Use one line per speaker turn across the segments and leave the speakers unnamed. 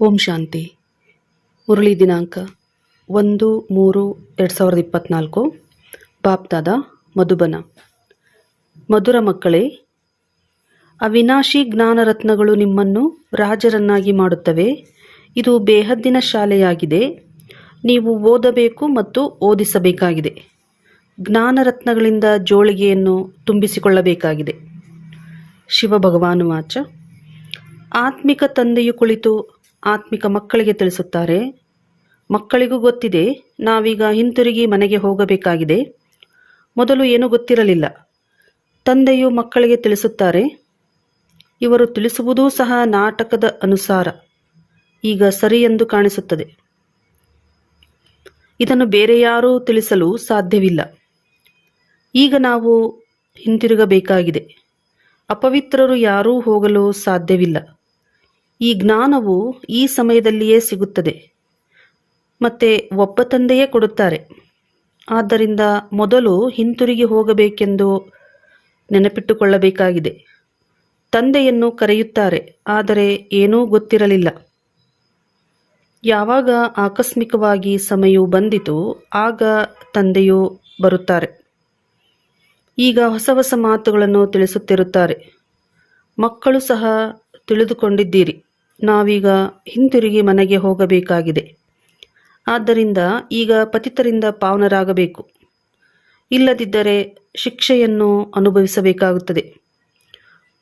ಓಂ ಶಾಂತಿ. ಮುರಳಿ ದಿನಾಂಕ ಒಂದು ಮೂರು ಎರಡು ಸಾವಿರದ ಇಪ್ಪತ್ತ್ನಾಲ್ಕು ಬಾಪ್ದಾದ ಮಧುಬನ. ಮಧುರ ಮಕ್ಕಳೇ, ಅವಿನಾಶಿ ಜ್ಞಾನರತ್ನಗಳು ನಿಮ್ಮನ್ನು ರಾಜರನ್ನಾಗಿ ಮಾಡುತ್ತವೆ. ಇದು ಬೇಹದ್ದಿನ ಶಾಲೆಯಾಗಿದೆ. ನೀವು ಓದಬೇಕು ಮತ್ತು ಓದಿಸಬೇಕಾಗಿದೆ. ಜ್ಞಾನರತ್ನಗಳಿಂದ ಜೋಳಿಗೆಯನ್ನು ತುಂಬಿಸಿಕೊಳ್ಳಬೇಕಾಗಿದೆ. ಶಿವ ಭಗವಾನು ವಾಚ. ಆತ್ಮಿಕ ತಂದೆಯು ಕುಳಿತು ಆತ್ಮಿಕ ಮಕ್ಕಳಿಗೆ ತಿಳಿಸುತ್ತಾರೆ. ಮಕ್ಕಳಿಗೂ ಗೊತ್ತಿದೆ, ನಾವೀಗ ಹಿಂತಿರುಗಿ ಮನೆಗೆ ಹೋಗಬೇಕಾಗಿದೆ. ಮೊದಲು ಏನೂ ಗೊತ್ತಿರಲಿಲ್ಲ. ತಂದೆಯು ಮಕ್ಕಳಿಗೆ ತಿಳಿಸುತ್ತಾರೆ, ಇವರು ತಿಳಿಸುವುದೂ ಸಹ ನಾಟಕದ ಅನುಸಾರ. ಈಗ ಸರಿ ಎಂದು ಕಾಣಿಸುತ್ತದೆ. ಇದನ್ನು ಬೇರೆ ಯಾರೂ ತಿಳಿಸಲು ಸಾಧ್ಯವಿಲ್ಲ. ಈಗ ನಾವು ಹಿಂತಿರುಗಬೇಕಾಗಿದೆ. ಅಪವಿತ್ರರು ಯಾರೂ ಹೋಗಲು ಸಾಧ್ಯವಿಲ್ಲ. ಈ ಜ್ಞಾನವು ಈ ಸಮಯದಲ್ಲಿಯೇ ಸಿಗುತ್ತದೆ. ಮತ್ತೆ ಒಬ್ಬ ತಂದೆಯೇ ಕೊಡುತ್ತಾರೆ. ಆದ್ದರಿಂದ ಮೊದಲು ಹಿಂತಿರುಗಿ ಹೋಗಬೇಕೆಂದು ನೆನಪಿಟ್ಟುಕೊಳ್ಳಬೇಕಾಗಿದೆ. ತಂದೆಯನ್ನು ಕರೆಯುತ್ತಾರೆ, ಆದರೆ ಏನೂ ಗೊತ್ತಿರಲಿಲ್ಲ. ಯಾವಾಗ ಆಕಸ್ಮಿಕವಾಗಿ ಸಮಯವು ಬಂದಿತು ಆಗ ತಂದೆಯು ಬರುತ್ತಾರೆ. ಈಗ ಹೊಸ ಹೊಸ ಮಾತುಗಳನ್ನು ತಿಳಿಸುತ್ತಿರುತ್ತಾರೆ. ಮಕ್ಕಳು ಸಹ ತಿಳಿದುಕೊಂಡಿದ್ದೀರಿ. ನಾವೀಗ ಹಿಂತಿರುಗಿ ಮನೆಗೆ ಹೋಗಬೇಕಾಗಿದೆ. ಆದ್ದರಿಂದ ಈಗ ಪತಿತರಿಂದ ಪಾವನರಾಗಬೇಕು. ಇಲ್ಲದಿದ್ದರೆ ಶಿಕ್ಷೆಯನ್ನು ಅನುಭವಿಸಬೇಕಾಗುತ್ತದೆ.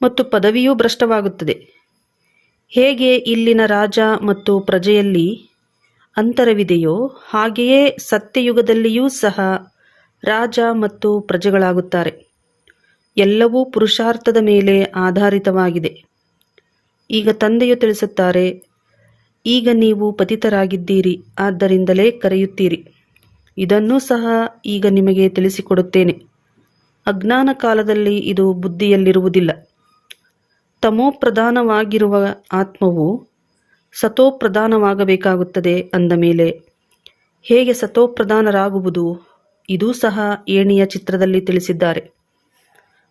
ಮತ್ತು ಪದವಿಯೂ ಭ್ರಷ್ಟವಾಗುತ್ತದೆ. ಹೇಗೆ ಇಲ್ಲಿನ ರಾಜ ಮತ್ತು ಪ್ರಜೆಯಲ್ಲಿ ಅಂತರವಿದೆಯೋ ಹಾಗೆಯೇ ಸತ್ಯಯುಗದಲ್ಲಿಯೂ ಸಹ ರಾಜ ಮತ್ತು ಪ್ರಜೆಗಳಾಗುತ್ತಾರೆ. ಎಲ್ಲವೂ ಪುರುಷಾರ್ಥದ ಮೇಲೆ ಆಧಾರಿತವಾಗಿದೆ. ಈಗ ತಂದೆಯು ತಿಳಿಸುತ್ತಾರೆ, ಈಗ ನೀವು ಪತಿತರಾಗಿದ್ದೀರಿ, ಆದ್ದರಿಂದಲೇ ಕರೆಯುತ್ತೀರಿ. ಇದನ್ನೂ ಸಹ ಈಗ ನಿಮಗೆ ತಿಳಿಸಿಕೊಡುತ್ತೇನೆ. ಅಜ್ಞಾನ ಕಾಲದಲ್ಲಿ ಇದು ಬುದ್ಧಿಯಲ್ಲಿರುವುದಿಲ್ಲ. ತಮೋಪ್ರಧಾನವಾಗಿರುವ ಆತ್ಮವು ಸತೋಪ್ರಧಾನವಾಗಬೇಕಾಗುತ್ತದೆ ಅಂದ ಮೇಲೆ, ಹೇಗೆ ಸತೋಪ್ರಧಾನರಾಗುವುದು? ಇದೂ ಸಹ ಏಣಿಯ ಚಿತ್ರದಲ್ಲಿ ತಿಳಿಸಿದ್ದಾರೆ.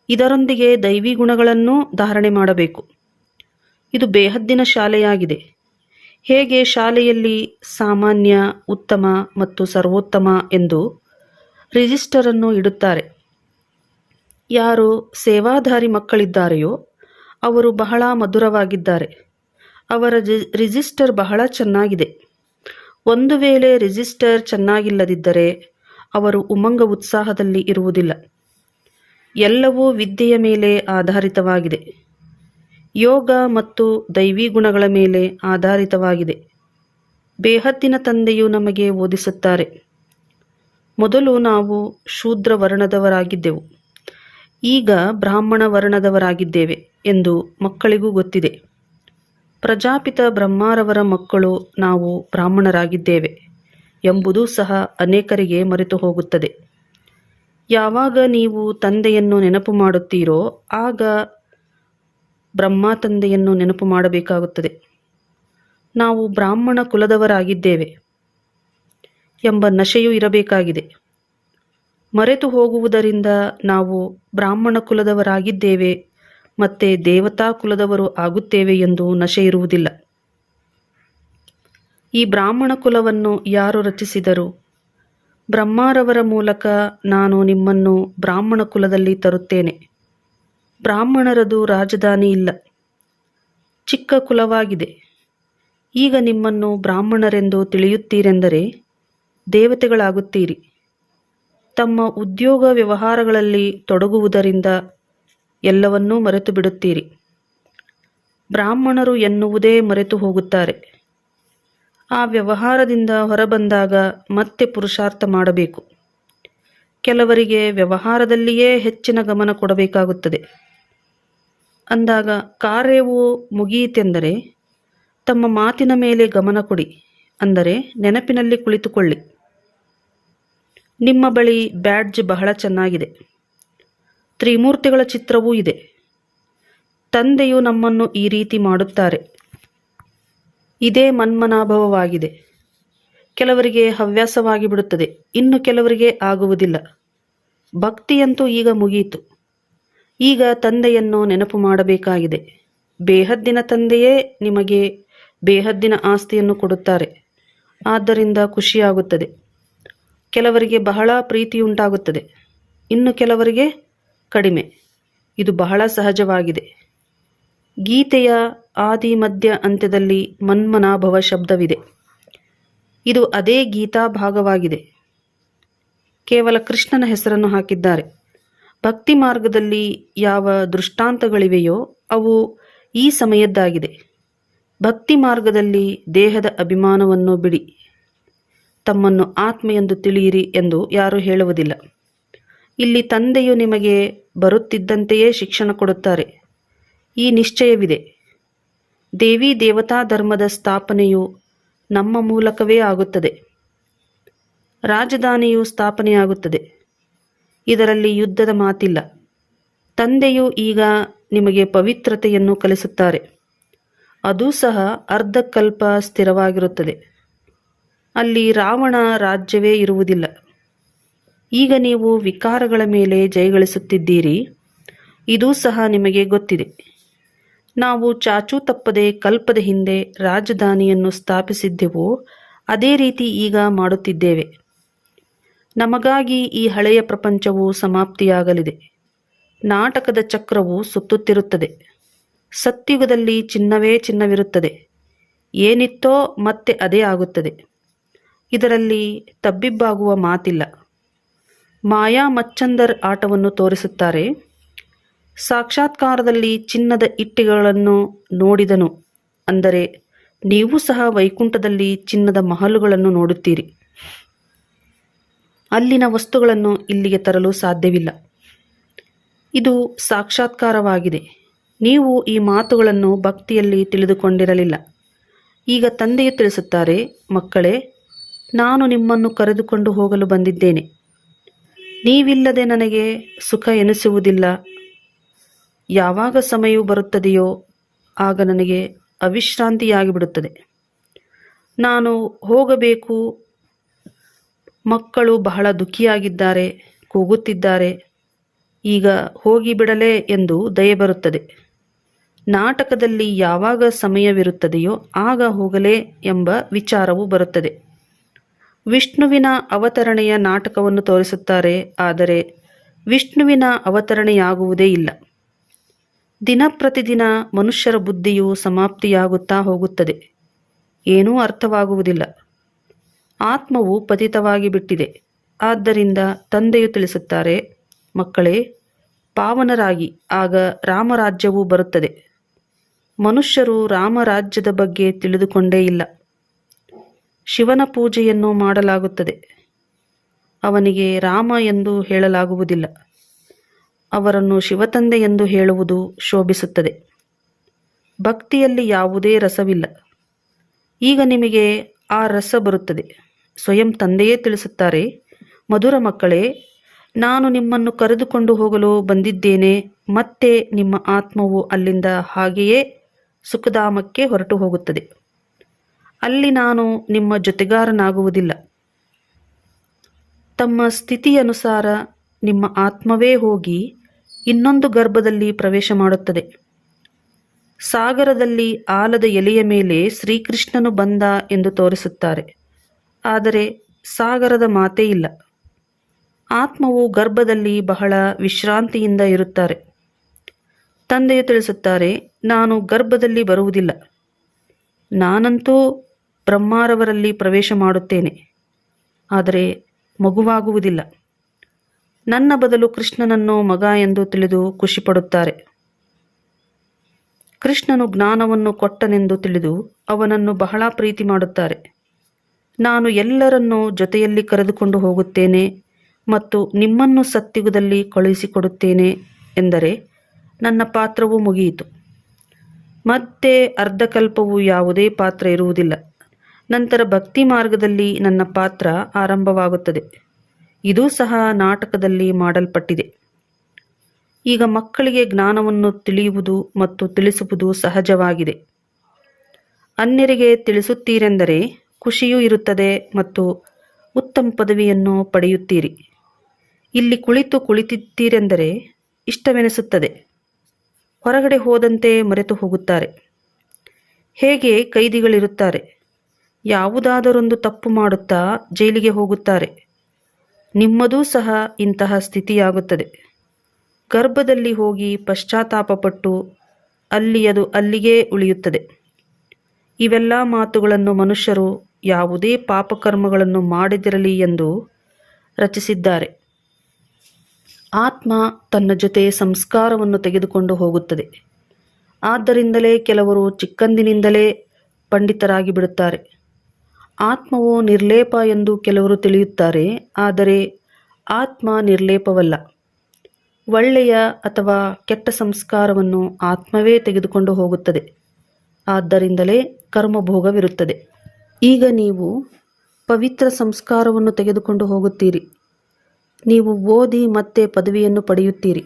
ಇದರೊಂದಿಗೆ ದೈವಿ ಗುಣಗಳನ್ನು ಧಾರಣೆ ಮಾಡಬೇಕು. ಇದು ಬೇಹದ್ದಿನ ಶಾಲೆಯಾಗಿದೆ. ಹೇಗೆ ಶಾಲೆಯಲ್ಲಿ ಸಾಮಾನ್ಯ, ಉತ್ತಮ ಮತ್ತು ಸರ್ವೋತ್ತಮ ಎಂದು ರಿಜಿಸ್ಟರನ್ನು ಇಡುತ್ತಾರೆ? ಯಾರು ಸೇವಾಧಾರಿ ಮಕ್ಕಳಿದ್ದಾರೆಯೋ ಅವರು ಬಹಳ ಮಧುರವಾಗಿದ್ದಾರೆ. ಅವರ ರಿಜಿಸ್ಟರ್ ಬಹಳ ಚೆನ್ನಾಗಿದೆ. ಒಂದು ವೇಳೆ ರಿಜಿಸ್ಟರ್ ಚೆನ್ನಾಗಿಲ್ಲದಿದ್ದರೆ ಅವರು ಉಮಂಗ ಉತ್ಸಾಹದಲ್ಲಿ ಇರುವುದಿಲ್ಲ. ಎಲ್ಲವೂ ವಿದ್ಯೆಯ ಮೇಲೆ ಆಧಾರಿತವಾಗಿದೆ. ಯೋಗ ಮತ್ತು ದೈವಿ ಗುಣಗಳ ಮೇಲೆ ಆಧಾರಿತವಾಗಿದೆ. ಬೇಹತ್ತಿನ ತಂದೆಯು ನಮಗೆ ಓದಿಸುತ್ತಾರೆ. ಮೊದಲು ನಾವು ಶೂದ್ರ ವರ್ಣದವರಾಗಿದ್ದೆವು ಈಗ ಬ್ರಾಹ್ಮಣ ವರ್ಣದವರಾಗಿದ್ದೇವೆ ಎಂದು ಮಕ್ಕಳಿಗೂ ಗೊತ್ತಿದೆ. ಪ್ರಜಾಪಿತ ಬ್ರಹ್ಮಾರವರ ಮಕ್ಕಳು ನಾವು ಬ್ರಾಹ್ಮಣರಾಗಿದ್ದೇವೆ ಎಂಬುದೂ ಸಹ ಅನೇಕರಿಗೆ ಮರೆತು ಹೋಗುತ್ತದೆ. ಯಾವಾಗ ನೀವು ತಂದೆಯನ್ನು ನೆನಪು ಮಾಡುತ್ತೀರೋ ಆಗ ಬ್ರಹ್ಮ ತಂದೆಯನ್ನು ನೆನಪು ಮಾಡಬೇಕಾಗುತ್ತದೆ. ನಾವು ಬ್ರಾಹ್ಮಣ ಕುಲದವರಾಗಿದ್ದೇವೆ ಎಂಬ ನಶೆಯು ಇರಬೇಕಾಗಿದೆ. ಮರೆತು ಹೋಗುವುದರಿಂದ ನಾವು ಬ್ರಾಹ್ಮಣ ಕುಲದವರಾಗಿದ್ದೇವೆ ಮತ್ತೆ ದೇವತಾ ಕುಲದವರು ಆಗುತ್ತೇವೆ ಎಂದು ನಶೆ ಇರುವುದಿಲ್ಲ. ಈ ಬ್ರಾಹ್ಮಣ ಕುಲವನ್ನು ಯಾರು ರಚಿಸಿದರು? ಬ್ರಹ್ಮಾರವರ ಮೂಲಕ ನಾನು ನಿಮ್ಮನ್ನು ಬ್ರಾಹ್ಮಣ ಕುಲದಲ್ಲಿ ತರುತ್ತೇನೆ. ಬ್ರಾಹ್ಮಣರದು ರಾಜಧಾನಿ ಇಲ್ಲ. ಚಿಕ್ಕ ಕುಲವಾಗಿದೆ. ಈಗ ನಿಮ್ಮನ್ನು ಬ್ರಾಹ್ಮಣರೆಂದು ತಿಳಿಯುತ್ತೀರೆಂದರೆ ದೇವತೆಗಳಾಗುತ್ತೀರಿ. ತಮ್ಮ ಉದ್ಯೋಗ ವ್ಯವಹಾರಗಳಲ್ಲಿ ತೊಡಗುವುದರಿಂದ ಎಲ್ಲವನ್ನೂ ಮರೆತು ಬಿಡುತ್ತೀರಿ ಬ್ರಾಹ್ಮಣರು ಎನ್ನುವುದೇ ಮರೆತು ಹೋಗುತ್ತಾರೆ. ಆ ವ್ಯವಹಾರದಿಂದ ಹೊರಬಂದಾಗ ಮತ್ತೆ ಪುರುಷಾರ್ಥ ಮಾಡಬೇಕು. ಕೆಲವರಿಗೆ ವ್ಯವಹಾರದಲ್ಲಿಯೇ ಹೆಚ್ಚಿನ ಗಮನ ಕೊಡಬೇಕಾಗುತ್ತದೆ. ಅಂದಾಗ ಕಾರ್ಯವು ಮುಗಿಯಿತೆಂದರೆ ತಮ್ಮ ಮಾತಿನ ಮೇಲೆ ಗಮನ ಕೊಡಿ, ಅಂದರೆ ನೆನಪಿನಲ್ಲಿ ಕುಳಿತುಕೊಳ್ಳಿ. ನಿಮ್ಮ ಬಳಿ ಬ್ಯಾಡ್ಜ್ ಬಹಳ ಚೆನ್ನಾಗಿದೆ. ತ್ರಿಮೂರ್ತಿಗಳ ಚಿತ್ರವೂ ಇದೆ. ತಂದೆಯು ನಮ್ಮನ್ನು ಈ ರೀತಿ ಮಾಡುತ್ತಾರೆ. ಇದೇ ಮನ್ಮನಾಭವವಾಗಿದೆ. ಕೆಲವರಿಗೆ ಹವ್ಯಾಸವಾಗಿ ಬಿಡುತ್ತದೆ ಇನ್ನು ಕೆಲವರಿಗೆ ಆಗುವುದಿಲ್ಲ. ಭಕ್ತಿಯಂತೂ ಈಗ ಮುಗಿಯಿತು. ಈಗ ತಂದೆಯನ್ನು ನೆನಪು ಮಾಡಬೇಕಾಗಿದೆ. ಬೇಹದ್ದಿನ ತಂದೆಯೇ ನಿಮಗೆ ಬೇಹದ್ದಿನ ಆಸ್ತಿಯನ್ನು ಕೊಡುತ್ತಾರೆ. ಆದ್ದರಿಂದ ಖುಷಿಯಾಗುತ್ತದೆ. ಕೆಲವರಿಗೆ ಬಹಳ ಪ್ರೀತಿಯುಂಟಾಗುತ್ತದೆ. ಇನ್ನು ಕೆಲವರಿಗೆ ಕಡಿಮೆ. ಇದು ಬಹಳ ಸಹಜವಾಗಿದೆ. ಗೀತೆಯ ಆದಿ ಮಧ್ಯ ಅಂತ್ಯದಲ್ಲಿ ಮನ್ಮನಾಭವ ಶಬ್ದವಿದೆ. ಇದು ಅದೇ ಗೀತಾ ಭಾಗವಾಗಿದೆ. ಕೇವಲ ಕೃಷ್ಣನ ಹೆಸರನ್ನು ಹಾಕಿದ್ದಾರೆ. ಭಕ್ತಿ ಮಾರ್ಗದಲ್ಲಿ ಯಾವ ದೃಷ್ಟಾಂತಗಳಿವೆಯೋ ಅವು ಈ ಸಮಯದ್ದಾಗಿದೆ. ಭಕ್ತಿ ಮಾರ್ಗದಲ್ಲಿ ದೇಹದ ಅಭಿಮಾನವನ್ನು ಬಿಡಿ. ತಮ್ಮನ್ನು ಆತ್ಮ ಎಂದು ತಿಳಿಯಿರಿ ಎಂದು ಯಾರೂ ಹೇಳುವುದಿಲ್ಲ. ಇಲ್ಲಿ ತಂದೆಯು ನಿಮಗೆ ಬರುತ್ತಿದ್ದಂತೆಯೇ ಶಿಕ್ಷಣ ಕೊಡುತ್ತಾರೆ. ಈ ನಿಶ್ಚಯವಿದೆ. ದೇವಿ ದೇವತಾ ಧರ್ಮದ ಸ್ಥಾಪನೆಯು ನಮ್ಮ ಮೂಲಕವೇ ಆಗುತ್ತದೆ. ರಾಜಧಾನಿಯು ಸ್ಥಾಪನೆಯಾಗುತ್ತದೆ. ಇದರಲ್ಲಿ ಯುದ್ಧದ ಮಾತಿಲ್ಲ. ತಂದೆಯು ಈಗ ನಿಮಗೆ ಪವಿತ್ರತೆಯನ್ನು ಕಲಿಸುತ್ತಾರೆ. ಅದು ಸಹ ಅರ್ಧಕಲ್ಪ ಸ್ಥಿರವಾಗಿರುತ್ತದೆ. ಅಲ್ಲಿ ರಾವಣ ರಾಜ್ಯವೇ ಇರುವುದಿಲ್ಲ. ಈಗ ನೀವು ವಿಕಾರಗಳ ಮೇಲೆ ಜಯಗಳಿಸುತ್ತಿದ್ದೀರಿ. ಇದೂ ಸಹ ನಿಮಗೆ ಗೊತ್ತಿದೆ. ನಾವು ಚಾಚೂ ತಪ್ಪದೆ ಕಲ್ಪದ ಹಿಂದೆ ರಾಜಧಾನಿಯನ್ನು ಸ್ಥಾಪಿಸಿದ್ದೆವೋ. ಅದೇ ರೀತಿ ಈಗ ಮಾಡುತ್ತಿದ್ದೇವೆ. ನಮಗಾಗಿ ಈ ಹಳೆಯ ಪ್ರಪಂಚವು ಸಮಾಪ್ತಿಯಾಗಲಿದೆ. ನಾಟಕದ ಚಕ್ರವು ಸುತ್ತುತ್ತಿರುತ್ತದೆ. ಸತ್ಯುಗದಲ್ಲಿ ಚಿನ್ನವೇ ಚಿನ್ನವಿರುತ್ತದೆ. ಏನಿತ್ತೋ ಮತ್ತೆ ಅದೇ ಆಗುತ್ತದೆ. ಇದರಲ್ಲಿ ತಬ್ಬಿಬ್ಬಾಗುವ ಮಾತಿಲ್ಲ. ಮಾಯಾ ಮಚ್ಚಂದರ್ ಆಟವನ್ನು ತೋರಿಸುತ್ತಾರೆ. ಸಾಕ್ಷಾತ್ಕಾರದಲ್ಲಿ ಚಿನ್ನದ ಇಟ್ಟಿಗೆಗಳನ್ನು ನೋಡಿದನು. ಅಂದರೆ, ನೀವು ಸಹ ವೈಕುಂಠದಲ್ಲಿ ಚಿನ್ನದ ಮಹಲುಗಳನ್ನು ನೋಡುತ್ತೀರಿ. ಅಲ್ಲಿನ ವಸ್ತುಗಳನ್ನು ಇಲ್ಲಿಗೆ ತರಲು ಸಾಧ್ಯವಿಲ್ಲ. ಇದು ಸಾಕ್ಷಾತ್ಕಾರವಾಗಿದೆ. ನೀವು ಈ ಮಾತುಗಳನ್ನು ಭಕ್ತಿಯಲ್ಲಿ ತಿಳಿದುಕೊಂಡಿರಲಿಲ್ಲ. ಈಗ ತಂದೆಯು ತಿಳಿಸುತ್ತಾರೆ, ಮಕ್ಕಳೇ, ನಾನು ನಿಮ್ಮನ್ನು ಕರೆದುಕೊಂಡು ಹೋಗಲು ಬಂದಿದ್ದೇನೆ. ನೀವಿಲ್ಲದೆ ನನಗೆ ಸುಖ ಎನಿಸುವುದಿಲ್ಲ. ಯಾವಾಗ ಸಮಯವು ಬರುತ್ತದೆಯೋ ಆಗ ನನಗೆ ಅವಿಶ್ರಾಂತಿಯಾಗಿ ಬಿಡುತ್ತದೆ ನಾನು ಹೋಗಬೇಕು ಮಕ್ಕಳು ಬಹಳ ದುಃಖಿಯಾಗಿದ್ದಾರೆ, ಕೂಗುತ್ತಿದ್ದಾರೆ. ಈಗ ಹೋಗಿಬಿಡಲೇ ಎಂದು ದಯೆ ಬರುತ್ತದೆ. ನಾಟಕದಲ್ಲಿ ಯಾವಾಗ ಸಮಯವಿರುತ್ತದೆಯೋ ಆಗ ಹೋಗಲೇ ಎಂಬ ವಿಚಾರವು ಬರುತ್ತದೆ. ವಿಷ್ಣುವಿನ ಅವತರಣೆಯ ನಾಟಕವನ್ನು ತೋರಿಸುತ್ತಾರೆ, ಆದರೆ ವಿಷ್ಣುವಿನ ಅವತರಣೆಯಾಗುವುದೇ ಇಲ್ಲ. ದಿನ ಪ್ರತಿದಿನ ಮನುಷ್ಯರ ಬುದ್ಧಿಯು ಸಮಾಪ್ತಿಯಾಗುತ್ತಾ ಹೋಗುತ್ತದೆ. ಏನೂ ಅರ್ಥವಾಗುವುದಿಲ್ಲ. ಆತ್ಮವು ಪತಿತವಾಗಿ ಬಿಟ್ಟಿದೆ. ಆದ್ದರಿಂದ ತಂದೆಯು ತಿಳಿಸುತ್ತಾರೆ, ಮಕ್ಕಳೇ, ಪಾವನರಾಗಿ, ಆಗ ರಾಮರಾಜ್ಯವು ಬರುತ್ತದೆ. ಮನುಷ್ಯರು ರಾಮರಾಜ್ಯದ ಬಗ್ಗೆ ತಿಳಿದುಕೊಂಡೇ ಇಲ್ಲ. ಶಿವನ ಪೂಜೆಯನ್ನು ಮಾಡಲಾಗುತ್ತದೆ. ಅವನಿಗೆ ರಾಮ ಎಂದು ಹೇಳಲಾಗುವುದಿಲ್ಲ. ಅವರನ್ನು ಶಿವತಂದೆ ಎಂದು ಹೇಳುವುದು ಶೋಭಿಸುತ್ತದೆ. ಭಕ್ತಿಯಲ್ಲಿ ಯಾವುದೇ ರಸವಿಲ್ಲ. ಈಗ ನಿಮಗೆ ಆ ರಸ ಬರುತ್ತದೆ. ಸ್ವಯಂ ತಂದೆಯೇ ತಿಳಿಸುತ್ತಾರೆ, ಮಧುರ ಮಕ್ಕಳೇ, ನಾನು ನಿಮ್ಮನ್ನು ಕರೆದುಕೊಂಡು ಹೋಗಲು ಬಂದಿದ್ದೇನೆ, ಮತ್ತೆ ನಿಮ್ಮ ಆತ್ಮವು ಅಲ್ಲಿಂದ ಹಾಗೆಯೇ ಸುಖಧಾಮಕ್ಕೆ ಹೊರಟು ಹೋಗುತ್ತದೆ. ಅಲ್ಲಿ ನಾನು ನಿಮ್ಮ ಜೊತೆಗಾರನಾಗುವುದಿಲ್ಲ. ತಮ್ಮ ಸ್ಥಿತಿಯನುಸಾರ ನಿಮ್ಮ ಆತ್ಮವೇ ಹೋಗಿ ಇನ್ನೊಂದು ಗರ್ಭದಲ್ಲಿ ಪ್ರವೇಶ ಮಾಡುತ್ತದೆ. ಸಾಗರದಲ್ಲಿ ಆಲದ ಎಲೆಯ ಮೇಲೆ ಶ್ರೀಕೃಷ್ಣನು ಬಂದ ಎಂದು ತೋರಿಸುತ್ತಾರೆ. ಆದರೆ ಸಾಗರದ ಮಾತೇ ಇಲ್ಲ. ಆತ್ಮವು ಗರ್ಭದಲ್ಲಿ ಬಹಳ ವಿಶ್ರಾಂತಿಯಿಂದ ಇರುತ್ತಾರೆ. ತಂದೆಯು ತಿಳಿಸುತ್ತಾರೆ, ನಾನು ಗರ್ಭದಲ್ಲಿ ಬರುವುದಿಲ್ಲ. ನಾನಂತೂ ಬ್ರಹ್ಮಾರವರಲ್ಲಿ ಪ್ರವೇಶ ಮಾಡುತ್ತೇನೆ, ಆದರೆ ಮಗುವಾಗುವುದಿಲ್ಲ. ನನ್ನ ಬದಲು ಕೃಷ್ಣನನ್ನು ಮಗ ಎಂದು ತಿಳಿದು ಖುಷಿಪಡುತ್ತಾರೆ. ಕೃಷ್ಣನು ಜ್ಞಾನವನ್ನು ಕೊಟ್ಟನೆಂದು ತಿಳಿದು ಅವನನ್ನು ಬಹಳ ಪ್ರೀತಿ ಮಾಡುತ್ತಾರೆ. ನಾನು ಎಲ್ಲರನ್ನೂ ಜೊತೆಯಲ್ಲಿ ಕರೆದುಕೊಂಡು ಹೋಗುತ್ತೇನೆ ಮತ್ತು ನಿಮ್ಮನ್ನು ಸತ್ತಿಗುದಲ್ಲಿ ಕಳುಹಿಸಿಕೊಡುತ್ತೇನೆ ಎಂದರೆ ನನ್ನ ಪಾತ್ರವು ಮುಗಿಯಿತು. ಮತ್ತೆ ಅರ್ಧಕಲ್ಪವು ಯಾವುದೇ ಪಾತ್ರ ಇರುವುದಿಲ್ಲ. ನಂತರ ಭಕ್ತಿ ಮಾರ್ಗದಲ್ಲಿ ನನ್ನ ಪಾತ್ರ ಆರಂಭವಾಗುತ್ತದೆ. ಇದೂ ಸಹ ನಾಟಕದಲ್ಲಿ ಮಾಡಲ್ಪಟ್ಟಿದೆ. ಈಗ ಮಕ್ಕಳಿಗೆ ಜ್ಞಾನವನ್ನು ತಿಳಿಯುವುದು ಮತ್ತು ತಿಳಿಸುವುದು ಸಹಜವಾಗಿದೆ. ಅನ್ಯರಿಗೆ ತಿಳಿಸುತ್ತೀರೆಂದರೆ ಖುಷಿಯೂ ಇರುತ್ತದೆ ಮತ್ತು ಉತ್ತಮ ಪದವಿಯನ್ನು ಪಡೆಯುತ್ತೀರಿ. ಇಲ್ಲಿ ಕುಳಿತು ಕುಳಿತಿದ್ದೀರೆಂದರೆ ಇಷ್ಟವೆನಿಸುತ್ತದೆ. ಹೊರಗಡೆ ಹೋದಂತೆ ಮರೆತು ಹೋಗುತ್ತಾರೆ. ಹೇಗೆ ಕೈದಿಗಳಿರುತ್ತಾರೆ. ಯಾವುದಾದರೊಂದು ತಪ್ಪು ಮಾಡುತ್ತಾ ಜೈಲಿಗೆ ಹೋಗುತ್ತಾರೆ. ನಿಮ್ಮದೂ ಸಹ ಇಂತಹ ಸ್ಥಿತಿಯಾಗುತ್ತದೆ. ಗರ್ಭದಲ್ಲಿ ಹೋಗಿ ಪಶ್ಚಾತ್ತಾಪಪಟ್ಟು ಅಲ್ಲಿ ಅದು ಅಲ್ಲಿಗೇ ಉಳಿಯುತ್ತದೆ. ಇವೆಲ್ಲ ಮಾತುಗಳನ್ನು ಮನುಷ್ಯರು ಯಾವುದೇ ಪಾಪಕರ್ಮಗಳನ್ನು ಮಾಡದಿರಲಿ ಎಂದು ರಚಿಸಿದ್ದಾರೆ. ಆತ್ಮ ತನ್ನ ಜೊತೆ ಸಂಸ್ಕಾರವನ್ನು ತೆಗೆದುಕೊಂಡು ಹೋಗುತ್ತದೆ. ಆದ್ದರಿಂದಲೇ ಕೆಲವರು ಚಿಕ್ಕಂದಿನಿಂದಲೇ ಪಂಡಿತರಾಗಿ ಬಿಡುತ್ತಾರೆ. ಆತ್ಮವು ನಿರ್ಲೇಪ ಎಂದು ಕೆಲವರು ತಿಳಿಯುತ್ತಾರೆ, ಆದರೆ ಆತ್ಮ ನಿರ್ಲೇಪವಲ್ಲ. ಒಳ್ಳೆಯ ಅಥವಾ ಕೆಟ್ಟ ಸಂಸ್ಕಾರವನ್ನು ಆತ್ಮವೇ ತೆಗೆದುಕೊಂಡು ಹೋಗುತ್ತದೆ. ಆದ್ದರಿಂದಲೇ ಕರ್ಮಭೋಗವಿರುತ್ತದೆ. ಈಗ ನೀವು ಪವಿತ್ರ ಸಂಸ್ಕಾರವನ್ನು ತೆಗೆದುಕೊಂಡು ಹೋಗುತ್ತೀರಿ. ನೀವು ಓದಿ ಮತ್ತೆ ಪದವಿಯನ್ನು ಪಡೆಯುತ್ತೀರಿ.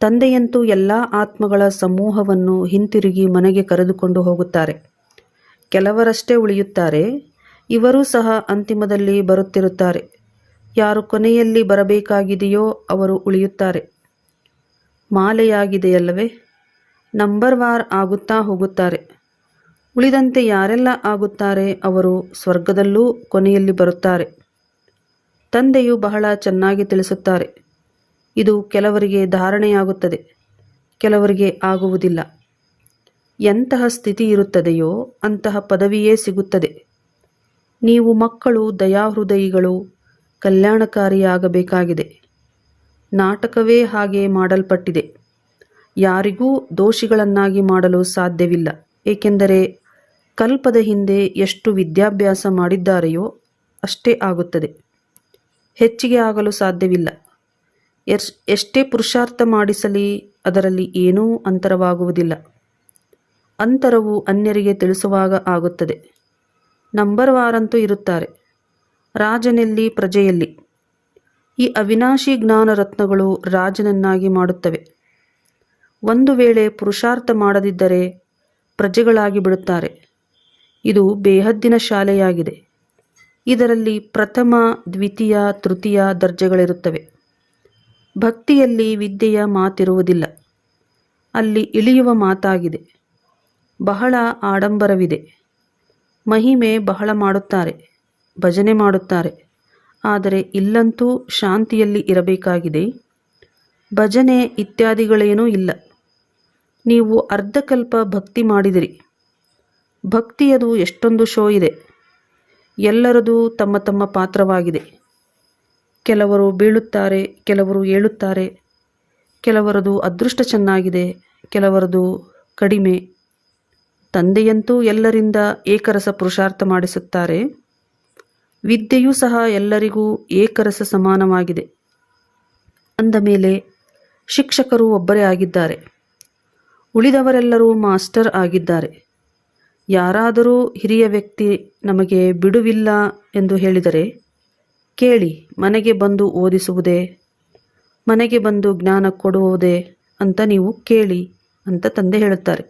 ತಂದೆಯಂತೂ ಎಲ್ಲ ಆತ್ಮಗಳ ಸಮೂಹವನ್ನು ಹಿಂತಿರುಗಿ ಮನೆಗೆ ಕರೆದುಕೊಂಡು ಹೋಗುತ್ತಾರೆ. ಕೆಲವರಷ್ಟೇ ಉಳಿಯುತ್ತಾರೆ. ಇವರೂ ಸಹ ಅಂತಿಮದಲ್ಲಿ ಬರುತ್ತಿರುತ್ತಾರೆ. ಯಾರು ಕೊನೆಯಲ್ಲಿ ಬರಬೇಕಾಗಿದೆಯೋ ಅವರು ಉಳಿಯುತ್ತಾರೆ. ಮಾಲೆಯಾಗಿದೆಯಲ್ಲವೇ? ನಂಬರ್ ವಾರ್ ಆಗುತ್ತಾ ಹೋಗುತ್ತಾರೆ. ಉಳಿದಂತೆ ಯಾರೆಲ್ಲ ಆಗುತ್ತಾರೆ ಅವರು ಸ್ವರ್ಗದಲ್ಲೂ ಕೊನೆಯಲ್ಲಿ ಬರುತ್ತಾರೆ. ತಂದೆಯು ಬಹಳ ಚೆನ್ನಾಗಿ ತಿಳಿಸುತ್ತಾರೆ. ಇದು ಕೆಲವರಿಗೆ ಧಾರಣೆಯಾಗುತ್ತದೆ, ಕೆಲವರಿಗೆ ಆಗುವುದಿಲ್ಲ. ಎಂತಹ ಸ್ಥಿತಿ ಇರುತ್ತದೆಯೋ ಅಂತಹ ಪದವಿಯೇ ಸಿಗುತ್ತದೆ. ನೀವು ಮಕ್ಕಳು, ದಯಾಹೃದಯಿಗಳು, ಕಲ್ಯಾಣಕಾರಿಯಾಗಬೇಕಾಗಿದೆ. ನಾಟಕವೇ ಹಾಗೆ ಮಾಡಲ್ಪಟ್ಟಿದೆ. ಯಾರಿಗೂ ದೋಷಿಗಳನ್ನಾಗಿ ಮಾಡಲು ಸಾಧ್ಯವಿಲ್ಲ, ಏಕೆಂದರೆ ಕಲ್ಪದ ಹಿಂದೆ ಎಷ್ಟು ವಿದ್ಯಾಭ್ಯಾಸ ಮಾಡಿದ್ದಾರೆಯೋ ಅಷ್ಟೇ ಆಗುತ್ತದೆ. ಹೆಚ್ಚಿಗೆ ಆಗಲು ಸಾಧ್ಯವಿಲ್ಲ. ಎಷ್ಟೇ ಪುರುಷಾರ್ಥ ಮಾಡಿಸಲಿ, ಅದರಲ್ಲಿ ಏನೂ ಅಂತರವಾಗುವುದಿಲ್ಲ. ಅಂತರವು ಅನ್ಯರಿಗೆ ತಿಳಿಸುವಾಗ ಆಗುತ್ತದೆ. ನಂಬರ್ ವಾರಂತೂ ಇರುತ್ತಾರೆ. ರಾಜನಲ್ಲಿ, ಪ್ರಜೆಯಲ್ಲಿ. ಈ ಅವಿನಾಶಿ ಜ್ಞಾನ ರತ್ನಗಳು ರಾಜನನ್ನಾಗಿ ಮಾಡುತ್ತವೆ. ಒಂದು ವೇಳೆ ಪುರುಷಾರ್ಥ ಮಾಡದಿದ್ದರೆ ಪ್ರಜೆಗಳಾಗಿ ಬಿಡುತ್ತಾರೆ. ಇದು ಬೇಹದ್ದಿನ ಶಾಲೆಯಾಗಿದೆ. ಇದರಲ್ಲಿ ಪ್ರಥಮ, ದ್ವಿತೀಯ, ತೃತೀಯ ದರ್ಜೆಗಳಿರುತ್ತವೆ. ಭಕ್ತಿಯಲ್ಲಿ ವಿದ್ಯೆಯ ಮಾತಿರುವುದಿಲ್ಲ. ಅಲ್ಲಿ ಇಳಿಯುವ ಮಾತಾಗಿದೆ. ಬಹಳ ಆಡಂಬರವಿದೆ. ಮಹಿಮೆ ಬಹಳ ಮಾಡುತ್ತಾರೆ, ಭಜನೆ ಮಾಡುತ್ತಾರೆ. ಆದರೆ ಇಲ್ಲಂತೂ ಶಾಂತಿಯಲ್ಲಿ ಇರಬೇಕಾಗಿದೆ. ಭಜನೆ ಇತ್ಯಾದಿಗಳೇನೂ ಇಲ್ಲ. ನೀವು ಅರ್ಧಕಲ್ಪ ಭಕ್ತಿ ಮಾಡಿದಿರಿ. ಭಕ್ತಿಯದು ಎಷ್ಟೊಂದು ಶೋ ಇದೆ. ಎಲ್ಲರದು ತಮ್ಮ ತಮ್ಮ ಪಾತ್ರವಾಗಿದೆ. ಕೆಲವರು ಬೀಳುತ್ತಾರೆ, ಕೆಲವರು ಏಳುತ್ತಾರೆ, ಕೆಲವರದು ಅದೃಷ್ಟ ಚೆನ್ನಾಗಿದೆ, ಕೆಲವರದು ಕಡಿಮೆ. ತಂದೆಯಂತೂ ಎಲ್ಲರಿಂದ ಏಕರಸ ಪುರುಷಾರ್ಥ ಮಾಡಿಸುತ್ತಾರೆ. ವಿದ್ಯೆಯೂ ಸಹ ಎಲ್ಲರಿಗೂ ಏಕರಸ ಸಮಾನವಾಗಿದೆ. ಅಂದ ಮೇಲೆ ಶಿಕ್ಷಕರು ಒಬ್ಬರೇ ಆಗಿದ್ದಾರೆ. ಉಳಿದವರೆಲ್ಲರೂ ಮಾಸ್ಟರ್ ಆಗಿದ್ದಾರೆ. ಯಾರಾದರೂ ಹಿರಿಯ ವ್ಯಕ್ತಿ ನಮಗೆ ಬಿಡುವಿಲ್ಲ ಎಂದು ಹೇಳಿದರೆ, ಕೇಳಿ ಮನೆಗೆ ಬಂದು ಓದಿಸುವುದೇ? ಮನೆಗೆ ಬಂದು ಜ್ಞಾನ ಕೊಡುವುದೇ ಅಂತ ನೀವು ಕೇಳಿ ಅಂತ ತಂದೆ ಹೇಳುತ್ತಾರೆ.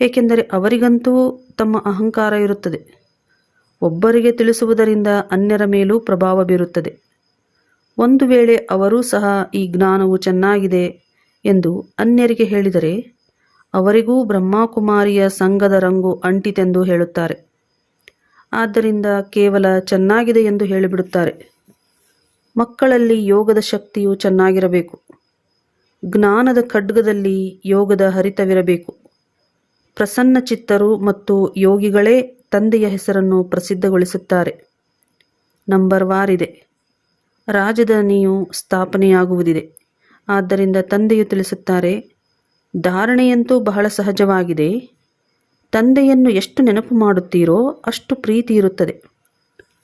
ಏಕೆಂದರೆ ಅವರಿಗಂತೂ ತಮ್ಮ ಅಹಂಕಾರ ಇರುತ್ತದೆ. ಒಬ್ಬರಿಗೆ ತಿಳಿಸುವುದರಿಂದ ಅನ್ಯರ ಮೇಲೂ ಪ್ರಭಾವ ಬೀರುತ್ತದೆ. ಒಂದು ವೇಳೆ ಅವರೂ ಸಹ ಈ ಜ್ಞಾನವು ಚೆನ್ನಾಗಿದೆ ಎಂದು ಅನ್ಯರಿಗೆ ಹೇಳಿದರೆ ಅವರಿಗೂ ಬ್ರಹ್ಮಕುಮಾರಿಯ ಸಂಘದ ರಂಗು ಅಂಟಿತೆಂದು ಹೇಳುತ್ತಾರೆ. ಆದ್ದರಿಂದ ಕೇವಲ ಚೆನ್ನಾಗಿದೆ ಎಂದು ಹೇಳಿಬಿಡುತ್ತಾರೆ. ಮಕ್ಕಳಲ್ಲಿ ಯೋಗದ ಶಕ್ತಿಯು ಚೆನ್ನಾಗಿರಬೇಕು. ಜ್ಞಾನದ ಖಡ್ಗದಲ್ಲಿ ಯೋಗದ ಹರಿತವಿರಬೇಕು. ಪ್ರಸನ್ನ ಚಿತ್ತರು ಮತ್ತು ಯೋಗಿಗಳೇ ತಂದೆಯ ಹೆಸರನ್ನು ಪ್ರಸಿದ್ಧಗೊಳಿಸುತ್ತಾರೆ. ನಂಬರ್ ವಾರಿದೆ ರಾಜಧಾನಿಯು ಸ್ಥಾಪನೆಯಾಗುವುದಿದೆ. ಆದ್ದರಿಂದ ತಂದೆಯು ತಿಳಿಸುತ್ತಾರೆ ಧಾರಣೆಯಂತೂ ಬಹಳ ಸಹಜವಾಗಿದೆ. ತಂದೆಯನ್ನು ಎಷ್ಟು ನೆನಪು ಮಾಡುತ್ತೀರೋ ಅಷ್ಟು ಪ್ರೀತಿ ಇರುತ್ತದೆ,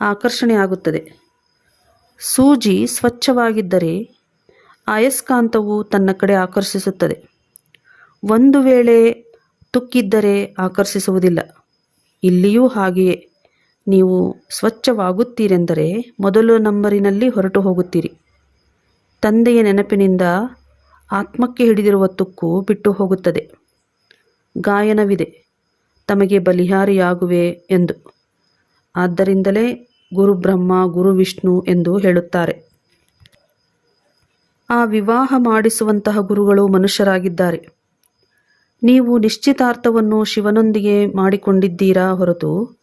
ಆಕರ್ಷಣೆ ಆಗುತ್ತದೆ. ಸೂಜಿ ಸ್ವಚ್ಛವಾಗಿದ್ದರೆ ಅಯಸ್ಕಾಂತವು ತನ್ನ ಕಡೆ ಆಕರ್ಷಿಸುತ್ತದೆ. ಒಂದು ವೇಳೆ ತುಕ್ಕಿದ್ದರೆ ಆಕರ್ಷಿಸುವುದಿಲ್ಲ. ಇಲ್ಲಿಯೂ ಹಾಗೆಯೇ. ನೀವು ಸ್ವಚ್ಛವಾಗುತ್ತೀರೆಂದರೆ ಮೊದಲು ನಂಬರಿನಲ್ಲಿ ಹೊರಟು ಹೋಗುತ್ತೀರಿ ತಂದೆಯ ನೆನಪಿನಿಂದ ಆತ್ಮಕ್ಕೆ ಹಿಡಿದಿರುವ ತುಕ್ಕು ಬಿಟ್ಟು ಹೋಗುತ್ತದೆ. ಗಾಯನವಿದೆ. ತಮಗೆ ಬಲಿಹಾರಿಯಾಗುವೆ ಎಂದು. ಆದ್ದರಿಂದಲೇ ಗುರು ಬ್ರಹ್ಮ ಗುರು ವಿಷ್ಣು ಎಂದು ಹೇಳುತ್ತಾರೆ. ಆ ವಿವಾಹ ಮಾಡಿಸುವಂತಹ ಗುರುಗಳು ಮನುಷ್ಯರಾಗಿದ್ದಾರೆ. ನೀವು ನಿಶ್ಚಿತಾರ್ಥವನ್ನು ಶಿವನೊಂದಿಗೆ ಮಾಡಿಕೊಂಡಿದ್ದೀರಾ ಹೊರತು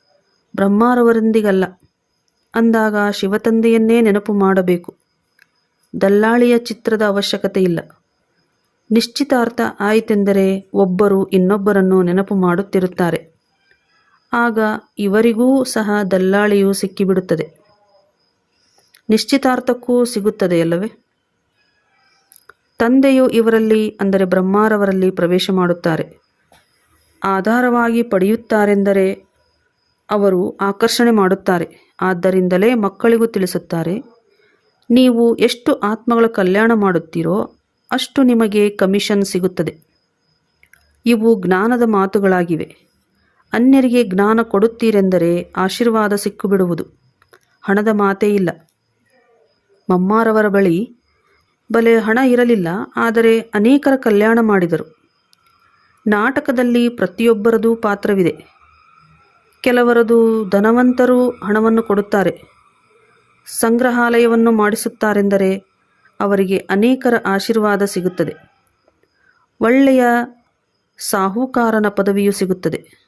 ಬ್ರಹ್ಮಾರವರೊಂದಿಗಲ್ಲ. ಅಂದಾಗ ಶಿವತಂದೆಯನ್ನೇ ನೆನಪು ಮಾಡಬೇಕು. ದಲ್ಲಾಳಿಯ ಚಿತ್ರದ ಅವಶ್ಯಕತೆ ಇಲ್ಲ ನಿಶ್ಚಿತಾರ್ಥ ಆಯಿತೆಂದರೆ ಒಬ್ಬರು ಇನ್ನೊಬ್ಬರನ್ನು ನೆನಪು ಮಾಡುತ್ತಿರುತ್ತಾರೆ. ಆಗ ಇವರಿಗೂ ಸಹ ದಲ್ಲಾಳಿಯು ಸಿಕ್ಕಿಬಿಡುತ್ತದೆ. ನಿಶ್ಚಿತಾರ್ಥಕ್ಕೂ ಸಿಗುತ್ತದೆ ಅಲ್ಲವೇ? ತಂದೆಯು ಇವರಲ್ಲಿ, ಅಂದರೆ ಬ್ರಹ್ಮಾರವರಲ್ಲಿ ಪ್ರವೇಶ ಮಾಡುತ್ತಾರೆ. ಆಧಾರವಾಗಿ ಪಡೆಯುತ್ತಾರೆಂದರೆ ಅವರು ಆಕರ್ಷಣೆ ಮಾಡುತ್ತಾರೆ. ಆದ್ದರಿಂದಲೇ ಮಕ್ಕಳಿಗೂ ತಿಳಿಸುತ್ತಾರೆ, ನೀವು ಎಷ್ಟು ಆತ್ಮಗಳ ಕಲ್ಯಾಣ ಮಾಡುತ್ತೀರೋ ಅಷ್ಟು ನಿಮಗೆ ಕಮಿಷನ್ ಸಿಗುತ್ತದೆ. ಇವು ಜ್ಞಾನದ ಮಾತುಗಳಾಗಿವೆ. ಅನ್ಯರಿಗೆ ಜ್ಞಾನ ಕೊಡುತ್ತೀರೆಂದರೆ ಆಶೀರ್ವಾದ ಸಿಕ್ಕುಬಿಡುವುದು. ಹಣದ ಮಾತೇ ಇಲ್ಲ. ಮಮ್ಮಾರವರ ಬಳಿ ಬಲೆ ಹಣ ಇರಲಿಲ್ಲ, ಆದರೆ ಅನೇಕರ ಕಲ್ಯಾಣ ಮಾಡಿದರು. ನಾಟಕದಲ್ಲಿ ಪ್ರತಿಯೊಬ್ಬರದೂ ಪಾತ್ರವಿದೆ. ಕೆಲವರದು ಧನವಂತರು ಹಣವನ್ನು ಕೊಡುತ್ತಾರೆ. ಸಂಗ್ರಹಾಲಯವನ್ನು ಮಾಡಿಸುತ್ತಾರೆಂದರೆ ಅವರಿಗೆ ಅನೇಕರ ಆಶೀರ್ವಾದ ಸಿಗುತ್ತದೆ. ಒಳ್ಳೆಯ ಸಾಹುಕಾರನ ಪದವಿಯು ಸಿಗುತ್ತದೆ.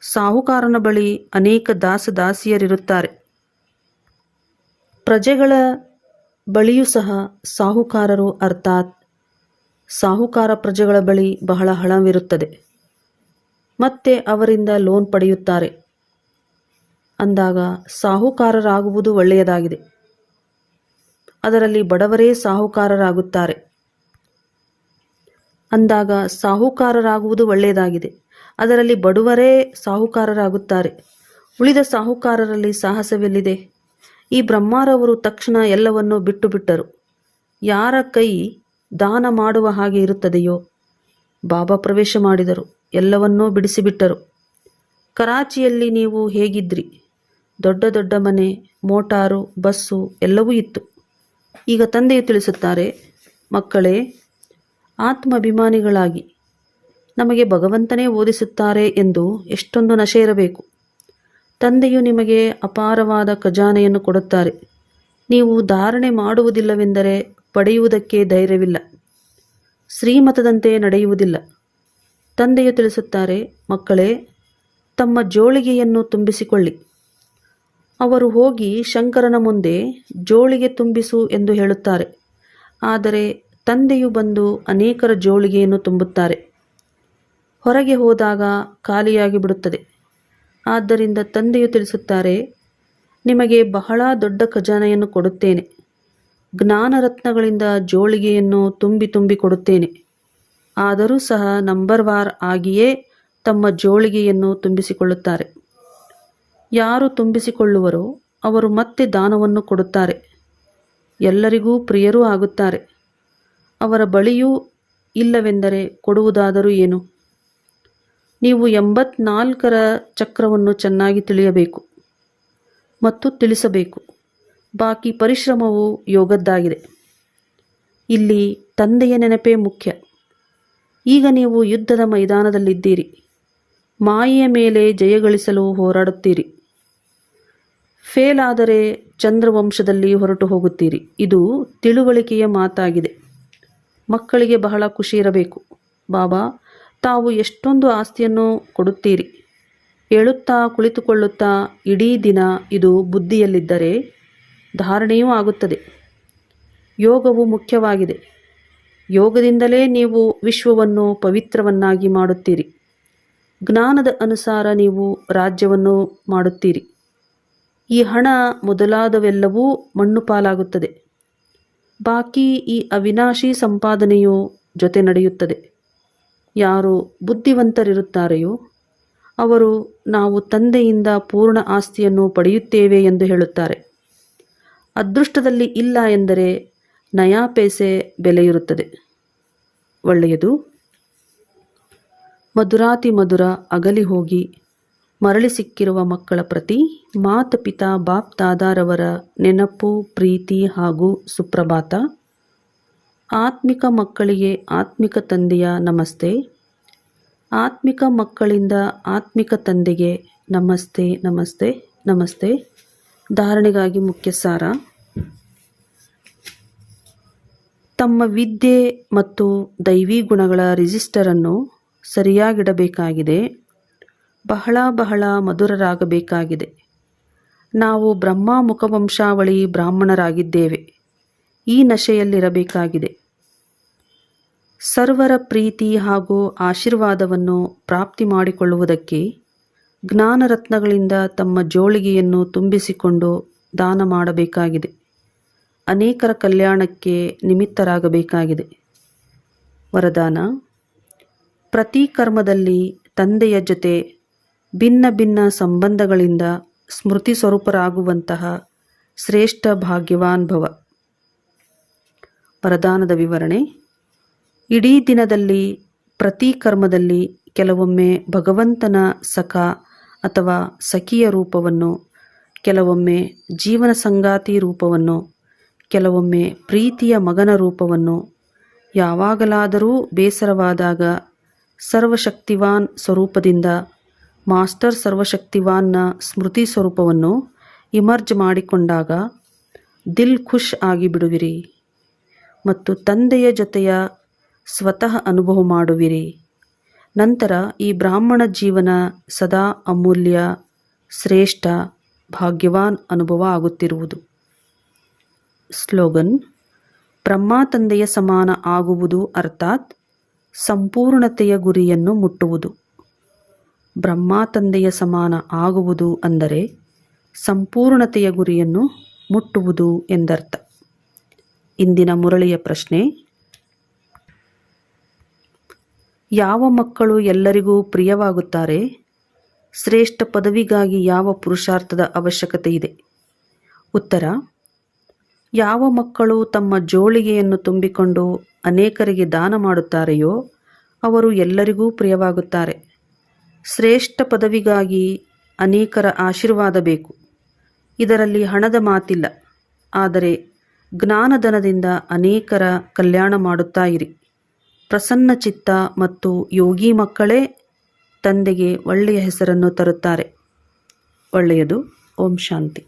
ಸಾಹುಕಾರನ ಬಳಿ ಅನೇಕ ದಾಸ ದಾಸಿಯರಿರುತ್ತಾರೆ. ಪ್ರಜೆಗಳ ಬಳಿಯೂ ಸಹ ಸಾಹುಕಾರರು ಅರ್ಥಾತ್ ಸಾಹುಕಾರ ಪ್ರಜೆಗಳ ಬಳಿ ಬಹಳ ಹಣವಿರುತ್ತದೆ. ಮತ್ತೆ ಅವರಿಂದ ಲೋನ್ ಪಡೆಯುತ್ತಾರೆ. ಅಂದಾಗ ಸಾಹುಕಾರರಾಗುವುದು ಒಳ್ಳೆಯದಾಗಿದೆ. ಅದರಲ್ಲಿ ಬಡವರೇ ಸಾಹುಕಾರರಾಗುತ್ತಾರೆ. ಅಂದಾಗ ಸಾಹುಕಾರರಾಗುವುದು ಒಳ್ಳೆಯದಾಗಿದೆ. ಅದರಲ್ಲಿ ಬಡವರೇ ಸಾಹುಕಾರರಾಗುತ್ತಾರೆ. ಉಳಿದ ಸಾಹುಕಾರರಲ್ಲಿ ಸಾಹಸವೆಲ್ಲಿದೆ? ಈ ಬ್ರಹ್ಮಾರವರು ತಕ್ಷಣ ಎಲ್ಲವನ್ನೂ ಬಿಟ್ಟು ಬಿಟ್ಟರು ಯಾರ ಕೈ ದಾನ ಮಾಡುವ ಹಾಗೆ ಇರುತ್ತದೆಯೋ? ಬಾಬಾ ಪ್ರವೇಶ ಮಾಡಿದರು. ಎಲ್ಲವನ್ನೂ ಬಿಡಿಸಿಬಿಟ್ಟರು. ಕರಾಚಿಯಲ್ಲಿ ನೀವು ಹೇಗಿದ್ರಿ? ದೊಡ್ಡ ದೊಡ್ಡ ಮನೆ, ಮೋಟಾರು, ಬಸ್ಸು ಎಲ್ಲವೂ ಇತ್ತು. ಈಗ ತಂದೆಯು ತಿಳಿಸುತ್ತಾರೆ, ಮಕ್ಕಳೇ, ಆತ್ಮಾಭಿಮಾನಿಗಳಾಗಿ ನಮಗೆ ಭಗವಂತನೇ ಓದಿಸುತ್ತಾರೆ ಎಂದು ಎಷ್ಟೊಂದು ನಶೆ ಇರಬೇಕು. ತಂದೆಯು ನಿಮಗೆ ಅಪಾರವಾದ ಖಜಾನೆಯನ್ನು ಕೊಡುತ್ತಾರೆ. ನೀವು ಧಾರಣೆ ಮಾಡುವುದಿಲ್ಲವೆಂದರೆ ಪಡೆಯುವುದಕ್ಕೆ ಧೈರ್ಯವಿಲ್ಲ. ಶ್ರೀಮತದಂತೆ ನಡೆಯುವುದಿಲ್ಲ. ತಂದೆಯು ತಿಳಿಸುತ್ತಾರೆ, ಮಕ್ಕಳೇ, ತಮ್ಮ ಜೋಳಿಗೆಯನ್ನು ತುಂಬಿಸಿಕೊಳ್ಳಿ. ಅವರು ಹೋಗಿ ಶಂಕರನ ಮುಂದೆ ಜೋಳಿಗೆ ತುಂಬಿಸು ಎಂದು ಹೇಳುತ್ತಾರೆ. ಆದರೆ ತಂದೆಯು ಬಂದು ಅನೇಕರ ಜೋಳಿಗೆಯನ್ನು ತುಂಬುತ್ತಾರೆ. ಹೊರಗೆ ಹೋದಾಗ ಖಾಲಿಯಾಗಿ ಬಿಡುತ್ತದೆ. ಆದ್ದರಿಂದ ತಂದೆಯು ತಿಳಿಸುತ್ತಾರೆ, ನಿಮಗೆ ಬಹಳ ದೊಡ್ಡ ಖಜಾನೆಯನ್ನು ಕೊಡುತ್ತೇನೆ. ಜ್ಞಾನರತ್ನಗಳಿಂದ ಜೋಳಿಗೆಯನ್ನು ತುಂಬಿ ತುಂಬಿ ಕೊಡುತ್ತೇನೆ. ಆದರೂ ಸಹ ನಂಬರ್ ವಾರ್ ಆಗಿಯೇ ತಮ್ಮ ಜೋಳಿಗೆಯನ್ನು ತುಂಬಿಸಿಕೊಳ್ಳುತ್ತಾರೆ. ಯಾರು ತುಂಬಿಸಿಕೊಳ್ಳುವರೋ ಅವರು ಮತ್ತೆ ದಾನವನ್ನು ಕೊಡುತ್ತಾರೆ. ಎಲ್ಲರಿಗೂ ಪ್ರಿಯರೂ ಆಗುತ್ತಾರೆ. ಅವರ ಬಳಿಯೂ ಇಲ್ಲವೆಂದರೆ ಕೊಡುವುದಾದರೂ ಏನು? ನೀವು ಎಂಬತ್ನಾಲ್ಕರ ಚಕ್ರವನ್ನು ಚೆನ್ನಾಗಿ ತಿಳಿಯಬೇಕು ಮತ್ತು ತಿಳಿಸಬೇಕು. ಬಾಕಿ ಪರಿಶ್ರಮವು ಯೋಗದ್ದಾಗಿದೆ. ಇಲ್ಲಿ ತಂದೆಯ ನೆನಪೇ ಮುಖ್ಯ. ಈಗ ನೀವು ಯುದ್ಧದ ಮೈದಾನದಲ್ಲಿದ್ದೀರಿ. ಮಾಯೆಯ ಮೇಲೆ ಜಯಗಳಿಸಲು ಹೋರಾಡುತ್ತೀರಿ. ಫೇಲ್ ಆದರೆ ಚಂದ್ರವಂಶದಲ್ಲಿ ಹೊರಟು ಹೋಗುತ್ತೀರಿ. ಇದು ತಿಳುವಳಿಕೆಯ ಮಾತಾಗಿದೆ. ಮಕ್ಕಳಿಗೆ ಬಹಳ ಖುಷಿ ಇರಬೇಕು. ಬಾಬಾ, ತಾವು ಎಷ್ಟೊಂದು ಆಸ್ತಿಯನ್ನು ಕೊಡುತ್ತೀರಿ. ಹೇಳುತ್ತಾ ಕುಳಿತುಕೊಳ್ಳುತ್ತಾ ಇಡೀ ದಿನ ಇದು ಬುದ್ಧಿಯಲ್ಲಿದ್ದರೆ ಧಾರಣೆಯೂ ಆಗುತ್ತದೆ. ಯೋಗವು ಮುಖ್ಯವಾಗಿದೆ. ಯೋಗದಿಂದಲೇ ನೀವು ವಿಶ್ವವನ್ನು ಪವಿತ್ರವನ್ನಾಗಿ ಮಾಡುತ್ತೀರಿ. ಜ್ಞಾನದ ಅನುಸಾರ ನೀವು ರಾಜ್ಯವನ್ನು ಮಾಡುತ್ತೀರಿ. ಈ ಹಣ ಮೊದಲಾದವೆಲ್ಲವೂ ಮಣ್ಣು ಪಾಲಾಗುತ್ತದೆ. ಬಾಕಿ ಈ ಅವಿನಾಶಿ ಸಂಪಾದನೆಯು ಜೊತೆ ನಡೆಯುತ್ತದೆ. ಯಾರು ಬುದ್ಧಿವಂತರಿರುತ್ತಾರೆಯೋ, ಅವರು ನಾವು ತಂದೆಯಿಂದ ಪೂರ್ಣ ಆಸ್ತಿಯನ್ನು ಪಡೆಯುತ್ತೇವೆ ಎಂದು ಹೇಳುತ್ತಾರೆ. ಅದೃಷ್ಟದಲ್ಲಿ ಇಲ್ಲ ಎಂದರೆ ನಯಾ ಪೇಸೆ ಬೆಲೆಯಿರುತ್ತದೆ. ಒಳ್ಳೆಯದು. ಮಧುರಾತಿ ಮಧುರ ಅಗಲಿ ಹೋಗಿ ಮರಳಿ ಸಿಕ್ಕಿರುವ ಮಕ್ಕಳ ಪ್ರತಿ ಮಾತ ಪಿತಾ ಬಾಪ್ ತಾದಾರವರ ನೆನಪು, ಪ್ರೀತಿ ಹಾಗೂ ಸುಪ್ರಭಾತ. ಆತ್ಮಿಕ ಮಕ್ಕಳಿಗೆ ಆತ್ಮಿಕ ತಂದೆಯ ನಮಸ್ತೆ. ಆತ್ಮಿಕ ಮಕ್ಕಳಿಂದ ಆತ್ಮಿಕ ತಂದೆಗೆ ನಮಸ್ತೆ ನಮಸ್ತೆ ನಮಸ್ತೆ. ಧಾರಣೆಗಾಗಿ ಮುಖ್ಯ ಸಾರ ತಮ್ಮ ವಿದ್ಯೆ ಮತ್ತು ದೈವಿ ಗುಣಗಳ ರಿಜಿಸ್ಟರನ್ನು ಸರಿಯಾಗಿಡಬೇಕಾಗಿದೆ. ಬಹಳ ಬಹಳ ಮಧುರರಾಗಬೇಕಾಗಿದೆ. ನಾವು ಬ್ರಹ್ಮ ಮುಖವಂಶಾವಳಿ ಬ್ರಾಹ್ಮಣರಾಗಿದ್ದೇವೆ. ಈ ನಶೆಯಲ್ಲಿರಬೇಕಾಗಿದೆ. ಸರ್ವರ ಪ್ರೀತಿ ಹಾಗೂ ಆಶೀರ್ವಾದವನ್ನು ಪ್ರಾಪ್ತಿ ಮಾಡಿಕೊಳ್ಳುವುದಕ್ಕೆ ಜ್ಞಾನರತ್ನಗಳಿಂದ ತಮ್ಮ ಜೋಳಿಗೆಯನ್ನು ತುಂಬಿಸಿಕೊಂಡು ದಾನ ಮಾಡಬೇಕಾಗಿದೆ. ಅನೇಕರ ಕಲ್ಯಾಣಕ್ಕೆ ನಿಮಿತ್ತರಾಗಬೇಕಾಗಿದೆ. ವರದಾನ, ಪ್ರತಿ ಕರ್ಮದಲ್ಲಿ ತಂದೆಯ ಜೊತೆ ಭಿನ್ನ ಭಿನ್ನ ಸಂಬಂಧಗಳಿಂದ ಸ್ಮೃತಿ ಸ್ವರೂಪರಾಗುವಂತಹ ಶ್ರೇಷ್ಠ ಭಾಗ್ಯವಾನ್ಭವ ಪ್ರಧಾನದ ವಿವರಣೆ, ಇಡೀ ದಿನದಲ್ಲಿ, ಪ್ರತಿ ಕರ್ಮದಲ್ಲಿ ಕೆಲವೊಮ್ಮೆ ಭಗವಂತನ ಸಖ ಅಥವಾ ಸಖಿಯ ರೂಪವನ್ನು, ಕೆಲವೊಮ್ಮೆ ಜೀವನ ಸಂಗಾತಿ ರೂಪವನ್ನು, ಕೆಲವೊಮ್ಮೆ ಪ್ರೀತಿಯ ಮಗನ ರೂಪವನ್ನು, ಯಾವಾಗಲಾದರೂ ಬೇಸರವಾದಾಗ ಸರ್ವಶಕ್ತಿವಾನ್ ಸ್ವರೂಪದಿಂದ ಮಾಸ್ಟರ್ ಸರ್ವಶಕ್ತಿವಾನ್ನ ಸ್ಮೃತಿ ಸ್ವರೂಪವನ್ನು ಇಮರ್ಜ್ ಮಾಡಿಕೊಂಡಾಗ ದಿಲ್ ಖುಷ್ ಆಗಿಬಿಡುವಿರಿ ಮತ್ತು ತಂದೆಯ ಜೊತೆಯ ಸ್ವತಃ ಅನುಭವ ಮಾಡುವಿರಿ. ನಂತರ ಈ ಬ್ರಾಹ್ಮಣ ಜೀವನ ಸದಾ ಅಮೂಲ್ಯ, ಶ್ರೇಷ್ಠ, ಭಾಗ್ಯವಾನ್ ಅನುಭವ ಆಗುತ್ತಿರುವುದು. ಸ್ಲೋಗನ್, ಬ್ರಹ್ಮ ತಂದೆಯ ಸಮಾನ ಆಗುವುದು ಅರ್ಥಾತ್ ಸಂಪೂರ್ಣತೆಯ ಗುರಿಯನ್ನು ಮುಟ್ಟುವುದು. ಬ್ರಹ್ಮ ತಂದೆಯ ಸಮಾನ ಆಗುವುದು ಅಂದರೆ ಸಂಪೂರ್ಣತೆಯ ಗುರಿಯನ್ನು ಮುಟ್ಟುವುದು ಎಂದರ್ಥ. ಇಂದಿನ ಮುರಳಿಯ ಪ್ರಶ್ನೆ, ಯಾವ ಮಕ್ಕಳು ಎಲ್ಲರಿಗೂ ಪ್ರಿಯವಾಗುತ್ತಾರೆ? ಶ್ರೇಷ್ಠ ಪದವಿಗಾಗಿ ಯಾವ ಪುರುಷಾರ್ಥದ ಅವಶ್ಯಕತೆ ಇದೆ? ಉತ್ತರ, ಯಾವ ಮಕ್ಕಳು ತಮ್ಮ ಜೋಳಿಗೆಯನ್ನು ತುಂಬಿಕೊಂಡು ಅನೇಕರಿಗೆ ದಾನ ಮಾಡುತ್ತಾರೆಯೋ ಅವರು ಎಲ್ಲರಿಗೂ ಪ್ರಿಯವಾಗುತ್ತಾರೆ. ಶ್ರೇಷ್ಠ ಪದವಿಗಾಗಿ ಅನೇಕರ ಆಶೀರ್ವಾದ ಬೇಕು. ಇದರಲ್ಲಿ ಹಣದ ಮಾತಿಲ್ಲ. ಆದರೆ ಜ್ಞಾನಧನದಿಂದ ಅನೇಕರ ಕಲ್ಯಾಣ ಮಾಡುತ್ತಾ ಇರಿ. ಪ್ರಸನ್ನ ಚಿತ್ತ ಮತ್ತು ಯೋಗಿ ಮಕ್ಕಳೇ ತಂದೆಗೆ ಒಳ್ಳೆಯ ಹೆಸರನ್ನು ತರುತ್ತಾರೆ. ಒಳ್ಳೆಯದು. ಓಂ ಶಾಂತಿ.